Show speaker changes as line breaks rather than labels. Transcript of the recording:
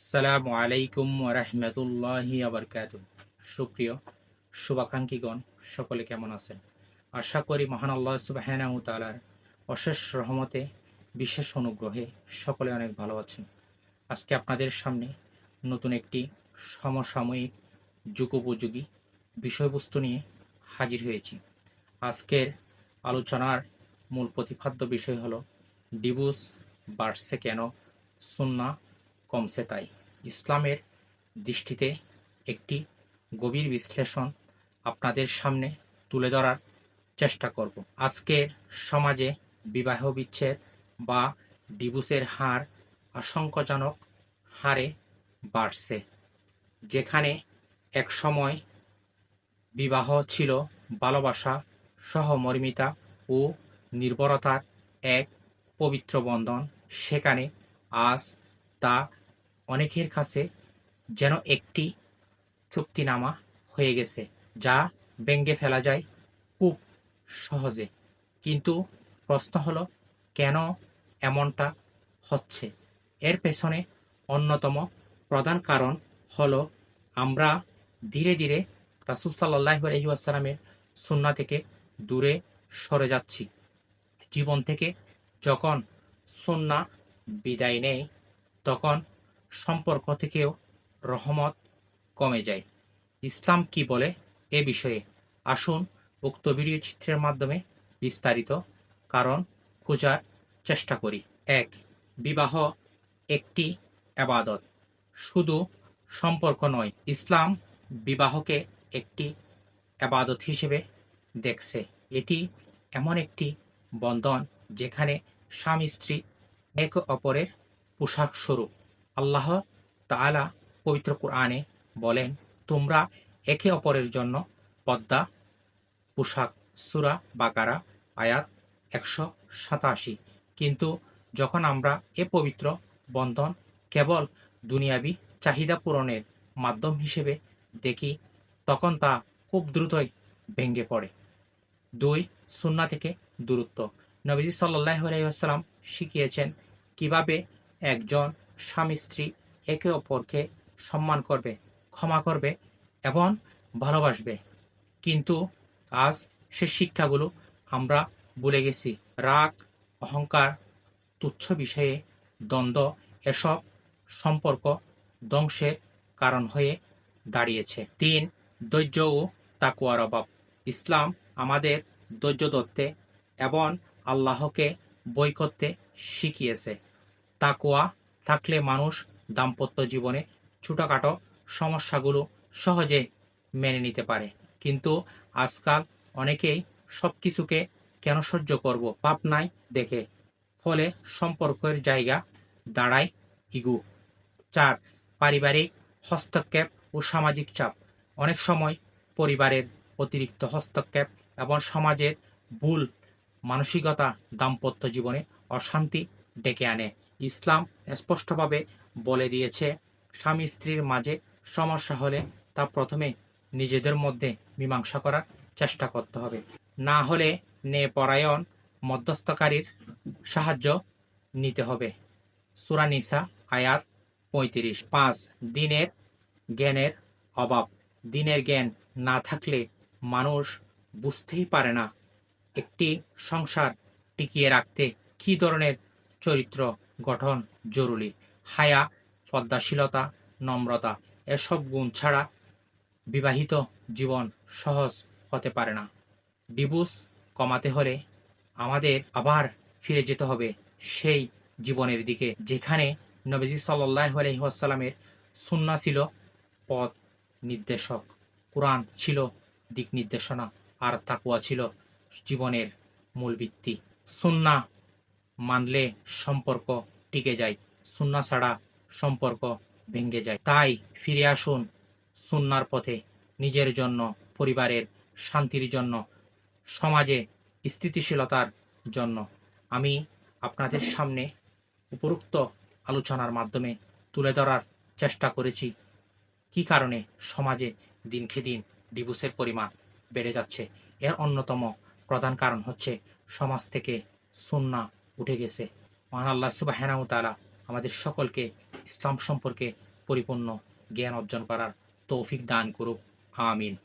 আসসালামু আলাইকুম রহমতুল্লাহি আবরকাত সুপ্রিয় শুভাকাঙ্ক্ষীগণ, সকলে কেমন আছেন? আশা করি মহান আল্লাহ সুবাহানাউ তালার অশেষ রহমতে, বিশেষ অনুগ্রহে সকলে অনেক ভালো আছেন। আজকে আপনাদের সামনে নতুন একটি সমসাময়িক যুগোপযোগী বিষয়বস্তু নিয়ে হাজির হয়েছি। আজকের আলোচনার মূল প্রতিপাদ্য বিষয় হলো ডিভোর্স বাড়ছে কেন? সুন্না কমছে তাই। ইসলামের দৃষ্টিতে একটি গভীর বিশ্লেষণ আপনাদের সামনে তুলে ধরার চেষ্টা করব। আজকের সমাজে বিবাহ বিচ্ছেদ বা ডিভোর্সের হার আশঙ্কাজনক হারে বাড়ছে। যেখানে এক সময় বিবাহ ছিল ভালোবাসা, সহমর্মিতা ও নির্ভরতার এক পবিত্র বন্ধন। সেখানে আজ তা অনেকের কাছে যেন একটি চুক্তিনামা হয়ে গেছে, যা ব্যঙ্গে ফেলা যায় খুব সহজে। কিন্তু প্রশ্ন হলো, কেন এমনটা হচ্ছে? এর পেছনে অন্যতম প্রধান কারণ হলো, আমরা ধীরে ধীরে রাসুল সাল্লাহ আলহিউসালামের সুন্না থেকে দূরে সরে যাচ্ছি। জীবন থেকে যখন সুন্না বিদায় নেয় তখন সম্পর্ক থেকেও রহমত কমে যায়। ইসলাম কি বলে এ বিষয়ে আসুন উক্ত ভিডিও চিত্রের মাধ্যমে বিস্তারিত কারণ খোঁজার চেষ্টা করি। এক, বিবাহ একটি আবাদত। শুধু সম্পর্ক নয়, ইসলাম বিবাহকে একটি আবাদত হিসেবে দেখছে। এটি এমন একটি বন্ধন যেখানে স্বামী স্ত্রী এক অপরের পোশাক স্বরূপ। আল্লাহ তাআলা পবিত্র কোরআনে বলেন, তোমরা একে অপরের জন্য পদ্মা, পোশাক, সুরা বাকারা, আয়াত একশো সাতাশি। কিন্তু যখন আমরা এ পবিত্র বন্ধন কেবল দুনিয়াবি চাহিদা পূরণের মাধ্যম হিসেবে দেখি, তখন তা খুব দ্রুতই ভেঙে পড়ে। দুই সুন্না থেকে দূরত্ব। নবীজি সাল্লাহ আলাইসাল্লাম শিখিয়েছেন কীভাবে একজন স্বামী স্ত্রী একে অপরকে সম্মান করবে, ক্ষমা করবে এবং ভালোবাসবে। কিন্তু আজ সে শিক্ষাগুলো আমরা ভুলে গেছি। রাগ, অহংকার, তুচ্ছ বিষয়ে দ্বন্দ্ব, এসব সম্পর্ক ধ্বংসের কারণ হয়ে দাঁড়িয়েছে। তিন ধৈর্য ও তাকুয়ার অভাব। ইসলাম আমাদের ধৈর্য ধরতে এবং আল্লাহকে বই করতে শিখিয়েছে। তাকুয়া থাকলে মানুষ দাম্পত্য জীবনে ছোটোখাটো সমস্যাগুলো সহজে মেনে নিতে পারে। কিন্তু আজকাল অনেকেই সব কিছুকে কেন সহ্য করব পাপনায় দেখে, ফলে সম্পর্কের জায়গা দাঁড়ায় ইগু। চার, পারিবারিক হস্তক্ষেপ ও সামাজিক চাপ। অনেক সময় পরিবারের অতিরিক্ত হস্তক্ষেপ এবং সমাজের ভুল মানসিকতা দাম্পত্য জীবনে অশান্তি ডেকে আনে। ইসলাম স্পষ্টভাবে বলে দিয়েছে, স্বামী স্ত্রীর মাঝে সমস্যা হলে তা প্রথমে নিজেদের মধ্যে মীমাংসা করার চেষ্টা করতে হবে। না হলে পরায়ণ মধ্যস্থকারীর সাহায্য নিতে হবে। সুরানিসা আয়াত পঁয়ত্রিশ। পাঁচ, দিনের জ্ঞানের অভাব। দিনের জ্ঞান না থাকলে মানুষ বুঝতেই পারে না একটি সংসার টিকিয়ে রাখতে কী ধরনের চরিত্র গঠন জরুরি। হায়া, পদ্মাশীলতা, নম্রতা, এসব গুণ ছাড়া বিবাহিত জীবন সহজ হতে পারে না। ডিভোর্স কমাতে হলে আমাদের আবার ফিরে যেতে হবে সেই জীবনের দিকে, যেখানে নবীজি সাল্লাহ আলহিহাসাল্লামের সুন্না ছিল পথ নির্দেশক। কোরআন ছিল দিক নির্দেশনা, আর তাকুয়া ছিল জীবনের মূল ভিত্তি। সুন্না মানলে সম্পর্ক টিকে যায় সুন্না ছাড়া সম্পর্ক ভেঙে যায়। তাই ফিরে আসুন সুন্নার পথে, নিজের জন্য, পরিবারের শান্তির জন্য, সমাজে স্থিতিশীলতার জন্য। আমি আপনাদের সামনে উপরোক্ত আলোচনার মাধ্যমে তুলে ধরার চেষ্টা করেছি, কি কারণে সমাজে দিনকে দিন ডিভোর্সের পরিমাণ বেড়ে যাচ্ছে। এর অন্যতম প্রধান কারণ হচ্ছে সমাজ থেকে সুন্না উঠে গেছে। মহান আল্লাহ সুবাহ তালা আমাদের সকলকে ইসলাম সম্পর্কে পরিপূর্ণ জ্ঞান অর্জন করার তৌফিক দান করুক। আমিন।